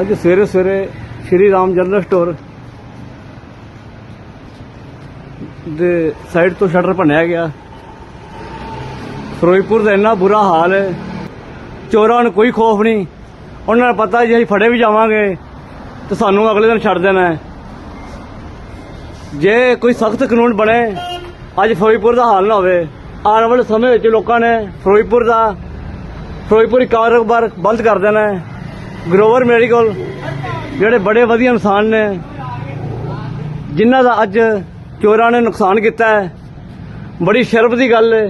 ਅੱਜ ਸਵੇਰੇ ਸਵੇਰੇ ਸ਼੍ਰੀ ਰਾਮ ਜਨਰਲ ਸਟੋਰ ਦੇ ਸਾਈਡ ਤੋਂ ਸ਼ਟਰ ਭੰਨਿਆ ਗਿਆ। ਫਿਰੋਜ਼ਪੁਰ ਦਾ ਇੰਨਾ ਬੁਰਾ ਹਾਲ ਹੈ। ਚੋਰਾਂ ਨੂੰ ਕੋਈ ਖੋਫ ਨਹੀਂ। ਉਹਨਾਂ ਨੂੰ ਪਤਾ ਜੇ ਅਸੀਂ ਫੜੇ ਵੀ ਜਾਵਾਂਗੇ, ਤੇ ਸਾਨੂੰ ਅਗਲੇ ਦਿਨ ਛੱਡ ਦੇਣਾ ਹੈ। ਜੇ ਕੋਈ ਸਖਤ ਕਾਨੂੰਨ ਬਣੇ, ਅੱਜ ਫਿਰੋਜ਼ਪੁਰ ਦਾ ਹਾਲ ਨਾ ਹੋਵੇ। ਆਉਣ ਵਾਲੇ ਸਮੇਂ ਵਿੱਚ ਲੋਕਾਂ ਨੇ ਫਿਰੋਜ਼ਪੁਰ ਦਾ ਫਿਰੋਜ਼ਪੁਰੀ ਕਾਰੋਬਾਰ ਬੰਦ ਕਰ ਦੇਣਾ ਹੈ। ਗਰੋਵਰ ਮੇਰੇ ਕੋਲ, ਜਿਹੜੇ ਬੜੇ ਵਧੀਆ ਇਨਸਾਨ ਨੇ, ਜਿਨ੍ਹਾਂ ਦਾ ਅੱਜ ਚੋਰਾਂ ਨੇ ਨੁਕਸਾਨ ਕੀਤਾ ਹੈ, ਬੜੀ ਸ਼ਰਮ ਦੀ ਗੱਲ ਹੈ।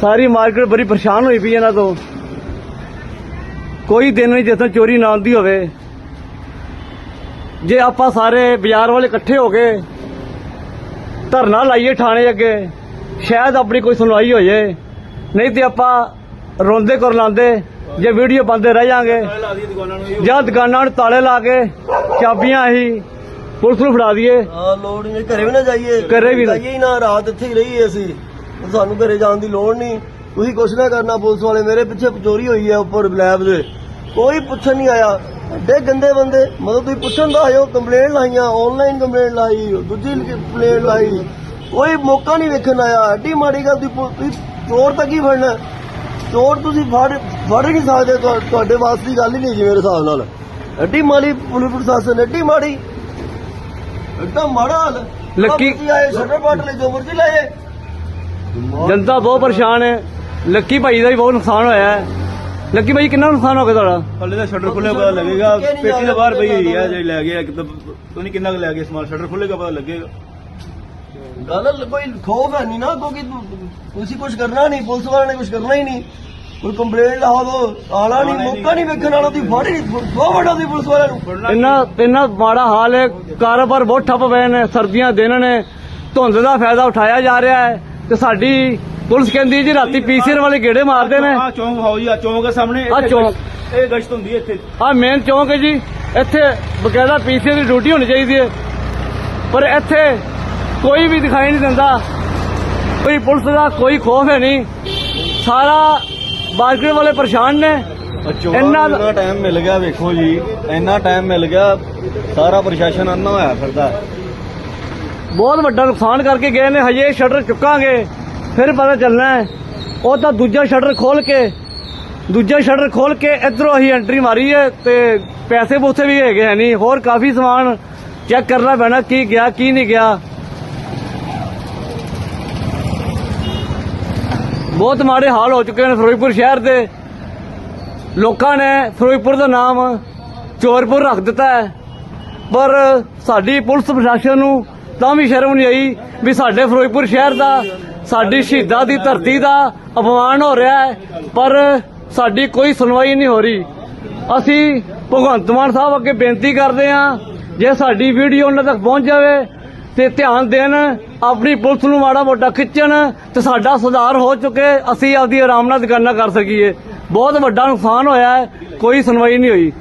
ਸਾਰੀ ਮਾਰਕੀਟ ਬੜੀ ਪਰੇਸ਼ਾਨ ਹੋਈ ਪਈ ਇਹਨਾਂ ਤੋਂ। ਕੋਈ ਦਿਨ ਨਹੀਂ ਜਿੱਥੇ ਚੋਰੀ ਨਾ ਆਉਂਦੀ ਹੋਵੇ। ਜੇ ਆਪਾਂ ਸਾਰੇ ਬਾਜ਼ਾਰ ਵਾਲੇ ਇਕੱਠੇ ਹੋ ਕੇ ਧਰਨਾ ਲਾਈਏ ਥਾਣੇ ਅੱਗੇ, ਸ਼ਾਇਦ ਆਪਣੀ ਕੋਈ ਸੁਣਵਾਈ ਹੋ ਜਾਏ। ਨਹੀਂ ਤੇ ਆਪਾਂ ਰੋਂਦੇ ਕਰ ਲਾਂਦੇ ਜੇ ਵੀਡੀਓ ਪਾਉਂਦੇ ਰਹਿ ਜਾਾਂਗੇ ਜਾਂ ਦੁਕਾਨਾਂ ਨੂੰ ਤਾਲੇ ਲਾ ਕੇ ਚਾਬੀਆਂ ਹੀ ਪੁਲਿਸ ਨੂੰ ਫੜਾ ਦਈਏ। ਹਾਂ ਲੋੜ ਨਹੀਂ ਘਰੇ ਵੀ ਨਾ ਜਾਈਏ। ਘਰੇ ਵੀ ਨਾ। ਜਾਈਏ ਹੀ ਨਾ ਰਾਤ ਇੱਥੇ ਹੀ ਰਹੀਏ ਅਸੀਂ। ਸਾਨੂੰ ਘਰੇ ਜਾਣ ਦੀ ਲੋੜ ਨਹੀਂ। ਤੁਸੀਂ ਕੁਛ ਨਾ ਕਰਨਾ ਪੁਲਿਸ ਵਾਲੇ ਮੇਰੇ ਪਿੱਛੇ ਚੋਰੀ ਹੋਈ ਹੈ ਉੱਪਰ ਲੈਬ ਦੇ। ਕੋਈ ਪੁੱਛਣ ਨਹੀਂ ਆਇਆ। ਐਡੇ ਗੰਦੇ ਬੰਦੇ ਮਤਲਬ ਤੁਸੀਂ ਪੁੱਛਣ ਦਾ ਆਇਓ ਕੰਪਲੇਂਟ ਲਾਈਆਂ ਆਨਲਾਈਨ ਕੰਪਲੇਂਟ ਲਾਈ ਦੂਜੀ ਕੰਪਲੇਂਟ ਲਾਈ। ਕੋਈ ਮੌਕਾ ਨਹੀਂ ਵੇਖਣ ਆਇਆ। ਐਡੀ ਮਾੜੀ ਗੱਲ ਤੁਸੀਂ ਚੋਰ ਤਾਂ ਕੀ ਫੜਨਾ ਚੋਰ ਤੁਸੀਂ ਫੜ ਫੜ ਨਹੀਂ ਸਕਦੇ ਤੁਹਾ- ਤੁਹਾਡੇ ਵਾਸ ਦੀ ਗੱਲ ਹੀ ਨਹੀਂ ਜੀ ਮੇਰੇ ਹਿਸਾਬ ਨਾਲ। ਐਡੀ ਮਾੜੀ ਪੁਲਿਸ ਪ੍ਰਸ਼ਾਸਨ ਐਡੀ ਮਾੜੀ। ਇੱਕਦਮ ਮਾੜਾ ਹਾਲ। ਲੱਕੀ- ਤੁਸੀਂ ਆਏ ਸ਼ਟਰ ਪਾਟ ਲੈ ਜੋ ਮਰਜ਼ੀ ਲਾਏ ਜਨਤਾ ਬਹੁਤ ਪਰੇਸ਼ਾਨ ਹੈ। ਲੱਕੀ ਭਾਈ ਦਾ ਵੀ ਬਹੁਤ ਨੁਕਸਾਨ ਹੋਇਆ ਹੈ। ਲੱਕੀ ਭਾਈ ਕਿੰਨਾ ਨੁਕਸਾਨ ਹੋ ਗਿਆ ਤੁਹਾਡਾ? ਹਲੇ ਦਾ ਸ਼ਟਰ ਖੁੱਲੇ ਪਤਾ ਲੱਗੇਗਾ। ਪੇਟੀ ਦੇ ਬਾਹਰ ਪਈ ਹੋਈ ਹੈ ਜਿਹੜੀ ਲੈ ਗਿਆ ਕਿਤੇ ਪਤਾ ਨਹੀਂ ਕਿੰਨਾ ਕੁ ਲੈ ਗਿਆ ਸਮਾਨ। ਸ਼ਟਰ ਖੁੱਲੇਗਾ ਪਤਾ ਲੱਗੇਗਾ। ਗੱਲ ਕੋਈ ਖੋਫ ਹੈ ਨਹੀਂ ਨਾ ਕਿਉਂਕਿ ਤੁ- ਤੁਸੀਂ ਕੁਝ ਕਰਨਾ ਨਹੀਂ ਪੁਲਿਸ ਵਾਲਿਆਂ ਨੇ ਕੁਝ ਕਰਨਾ ਹੀ ਨਹੀਂ। ਕੋਈ ਕੰਪਲੇਂਟ ਲਾਓ ਦੋ ਆਲਾ ਨਹੀਂ ਮੌਕਾ ਨਹੀਂ ਵੇਖਣ ਵਾਲਾ ਤੁਸੀਂ ਫੜ ਹੀ ਬਹੁਤ ਵੱਡਾ ਸੀ ਪੁਲਿਸ ਵਾਲਿਆਂ ਨੂੰ। ਇੰਨਾ ਇੰਨਾ ਮਾੜਾ ਹਾਲ ਹੈ ਕਾਰੋਬਾਰ ਬਹੁਤ ਠੱਪ ਪਏ ਨੇ ਸਰਦੀਆਂ ਦੇ ਦਿਨ ਨੇ ਧੁੰਦ ਦਾ ਫਾਇਦਾ ਉਠਾਇਆ ਜਾ ਰਿਹਾ ਹੈ ਤੇ ਸਾਡੀ ਪੁਲਿਸ ਕਹਿੰਦੀ ਜੀ ਰਾਤੀ ਪੀਸੀਆਰ ਵਾਲੇ ਗੇੜੇ ਮਾਰਦੇ ਨੇ। ਆ ਚੌਂਕ ਹਾਉ ਜੀ ਆ ਚੌਂਕ ਦੇ ਸਾਹਮਣੇ ਆਹ ਇੱਥੇ ਚੌਂਕ। ਇਹ ਗਸ਼ਤ ਹੁੰਦੀ ਹੈ ਇੱਥੇ। ਆ ਮੇਨ ਚੌਂਕ ਹੈ ਜੀ ਇੱਥੇ ਬਕਾਇਦਾ ਪੀਸੀਆਰ ਦੀ ਡਿਊਟੀ ਹੋਣੀ ਚਾਹੀਦੀ ਹੈ। ਪਰ ਇੱਥੇ ਕੋਈ ਵੀ ਦਿਖਾਈ ਨਹੀਂ ਦਿੰਦਾ। ਕੋਈ ਪੁਲਿਸ ਦਾ ਕੋਈ ਖੋਫ ਹੈ ਨਹੀਂ। ਸਾਰਾ ਮਾਰਕੀਟ ਵਾਲੇ ਪਰੇਸ਼ਾਨ ਨੇ। ਇੰਨਾ- ਟਾਈਮ ਮਿਲ ਗਿਆ ਵੇਖੋ ਜੀ। ਇੰਨਾ ਟਾਈਮ ਮਿਲ ਗਿਆ ਸਾਰਾ ਪ੍ਰਸ਼ਾਸਨ ਅੰਨਾ ਹੋਇਆ ਫਿਰਦਾ। ਬਹੁਤ ਵੱਡਾ ਨੁਕਸਾਨ ਕਰਕੇ ਗਏ ਨੇ ਹਜੇ ਸ਼ਟਰ ਚੁੱਕਾਂਗੇ ਫਿਰ ਪਤਾ ਚੱਲਣਾ ਹੈ। ਉਹ ਤਾਂ ਦੂਜਾ ਸ਼ਟਰ ਖੋਲ ਕੇ ਦੂਜਾ ਸ਼ਟਰ ਖੋਲ ਕੇ ਇਧਰੋਂ ਅਸੀਂ ਐਂਟਰੀ ਮਾਰੀ ਹੈ ਤੇ ਪੈਸੇ ਪੂਸੇ ਵੀ ਹੈਗੇ ਹੈ ਨਹੀਂ। ਹੋਰ ਕਾਫੀ ਸਮਾਨ ਚੈੱਕ ਕਰਨਾ ਪੈਣਾ ਕੀ ਗਿਆ ਕੀ ਨਹੀਂ ਗਿਆ। ਬਹੁਤ ਮਾੜੇ ਹਾਲ ਹੋ ਚੁੱਕੇ ਨੇ ਫਿਰੋਜ਼ਪੁਰ ਸ਼ਹਿਰ ਦੇ। ਲੋਕਾਂ ਨੇ ਫਿਰੋਜ਼ਪੁਰ ਦਾ ਨਾਮ ਚੋਰਪੁਰ ਰੱਖ ਦਿੱਤਾ ਹੈ। ਪਰ ਸਾਡੀ ਪੁਲਿਸ ਪ੍ਰਸ਼ਾਸਨ ਨੂੰ ਤਾਂ ਵੀ ਸ਼ਰਮ ਨਹੀਂ ਆਈ ਵੀ ਸਾਡੇ ਫਿਰੋਜ਼ਪੁਰ ਸ਼ਹਿਰ ਦਾ, ਸਾਡੀ ਸ਼ਹੀਦਾਂ ਦੀ ਧਰਤੀ ਦਾ ਅਪਮਾਨ ਹੋ ਰਿਹਾ ਹੈ। ਪਰ ਸਾਡੀ ਕੋਈ ਸੁਣਵਾਈ ਨਹੀਂ ਹੋ ਰਹੀ। ਅਸੀਂ ਭਗਵੰਤ ਮਾਨ ਸਾਹਿਬ ਅੱਗੇ ਬੇਨਤੀ ਕਰਦੇ ਹਾਂ, ਜੇ ਸਾਡੀ ਵੀਡੀਓ ਉਹਨਾਂ ਤੱਕ ਪਹੁੰਚ ਜਾਵੇ ਤੇ ਧਿਆਨ ਦੇਣ, ਆਪਣੀ ਪੁਲਿਸ ਨੂੰ ਮਾੜਾ ਮੋਟਾ ਖਿੱਚਣ ਤੇ ਸਾਡਾ ਸੁਧਾਰ ਹੋ ਚੁੱਕੇ, ਅਸੀਂ ਆਪਦੀ ਆਰਾਮ ਨਾਲ ਦੁਕਾਨਾਂ ਕਰ ਸਕੀਏ। ਬਹੁਤ ਵੱਡਾ ਨੁਕਸਾਨ ਹੋਇਆ ਹੈ ਕੋਈ ਸੁਣਵਾਈ ਨਹੀਂ ਹੋਈ।